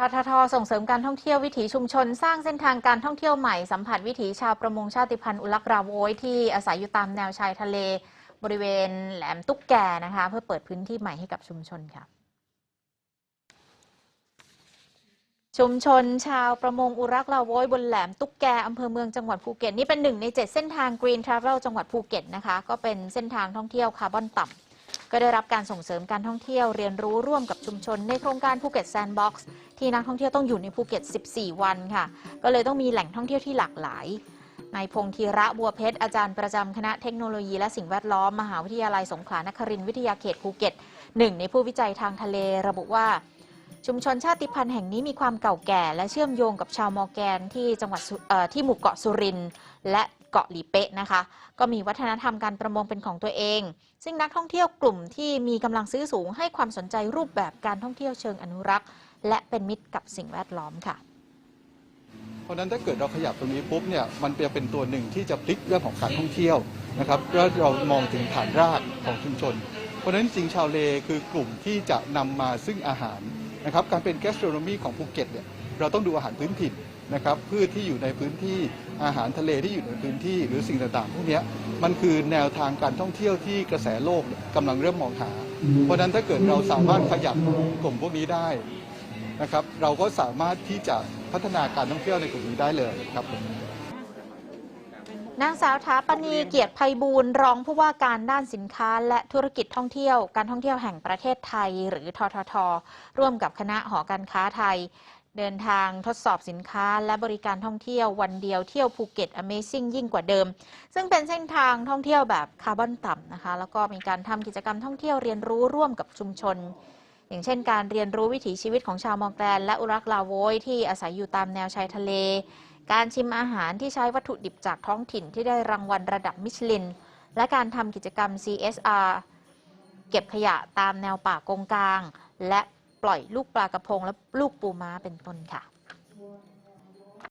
ทททส่งเสริมการท่องเที่ยววิถีชุมชน สร้างเส้นทางการท่องเที่ยวใหม่สัมผัสวิถีชาวประมงชาติพันธุ์อุลักราโวยที่อาศัยอยู่ตามแนวชายทะเล บริเวณแหลมตุ๊กแกนะคะ เพื่อเปิดพื้นที่ใหม่ให้กับชุมชนค่ะ ชุมชนชาวประมงอุรักลาโวยบนแหลมตุ๊กแกอำเภอเมืองจังหวัดภูเก็ตนี่เป็นหนึ่งใน 7 เส้นทาง Green Travel จังหวัดภูเก็ตนะคะ ก็เป็นเส้นทางท่องเที่ยวคาร์บอนต่ำ ก็ได้รับการส่งเสริมการท่องเที่ยวเรียนรู้ร่วมกับชุมชนในโครงการภูเก็ตแซนด์บ็อกซ์ที่นักท่องเที่ยวต้องอยู่ในภูเก็ต 14 วันค่ะ ก็เลยต้องมีแหล่งท่องเที่ยวที่หลากหลายนายพงธีระบัวเพชร อาจารย์ประจำคณะเทคโนโลยีและสิ่งแวดล้อม มหาวิทยาลัยสงขลานครินทร์วิทยาเขตภูเก็ตหนึ่งในผู้วิจัยทางทะเลระบุว่าชุมชนชาติพันธุ์แห่งนี้มีความเก่าแก่ และเชื่อมโยงกับชาวมอร์แกนที่จังหวัดที่หมู่เกาะสุรินทร์และ เกาะหลีเป๊ะนะคะ ก็มีวัฒนธรรมการประมงเป็นของตัวเอง ซึ่งนักท่องเที่ยวกลุ่มที่มีกำลังซื้อสูงให้ความสนใจรูปแบบการท่องเที่ยวเชิงอนุรักษ์ และเป็นมิตรกับสิ่งแวดล้อมค่ะเพราะนั้นถ้าเกิดเราขยับตรงนี้ปุ๊บเนี่ยมันจะเป็นตัวหนึ่งที่จะพลิกเรื่องของการท่องเที่ยวนะครับแล้วเรามองถึงฐานรากของชุมชน เพราะฉะนั้นจริงชาวเลคือกลุ่มที่จะนำมาซึ่งอาหารนะครับการเป็นแกสโตรโนมีของภูเก็ตเนี่ยเราต้องดูอาหารพื้นถิ่น นะครับพืชที่อยู่ในพื้นที่อาหารทะเลที่อยู่ในพื้นที่หรือสิ่งต่างๆพวกเนี้ยมันคือแนวทางการท่องเที่ยวที่กระแสโลกเนี่ยกำลังเริ่มมองหา เพราะฉะนั้นถ้าเกิดเราสามารถขยับกลุ่มพวกนี้ได้นะครับเราก็สามารถที่จะพัฒนาการท่องเที่ยวในกลุ่มนี้ได้เลยครับผมนางสาวถาปณีเกียรติภัยบูรณ์รองผู้ว่าการด้านสินค้า และธุรกิจท่องเที่ยว การท่องเที่ยวแห่งประเทศไทย หรือททท ร่วมกับคณะหอการค้าไทย เดินทางทดสอบสินค้าและบริการท่องเที่ยววันเดียวเที่ยวภูเก็ต Amazing ยิ่งกว่าเดิม ซึ่งเป็นเส้นทางท่องเที่ยวแบบคาร์บอนต่ำนะคะ แล้วก็มีการทำกิจกรรมท่องเที่ยวเรียนรู้ร่วมกับชุมชน อย่างเช่นการเรียนรู้วิถีชีวิตของชาวมอร์แกนและอุรักลาโวยที่อาศัยอยู่ตามแนวชายทะเล การชิมอาหารที่ใช้วัตถุดิบจากท้องถิ่นที่ได้รางวัลระดับมิชลิน และการทำกิจกรรม CSR เก็บขยะตามแนวป่ากงกลาง และ ปล่อยลูกปลากระพงและลูกปูม้าเป็นต้นค่ะ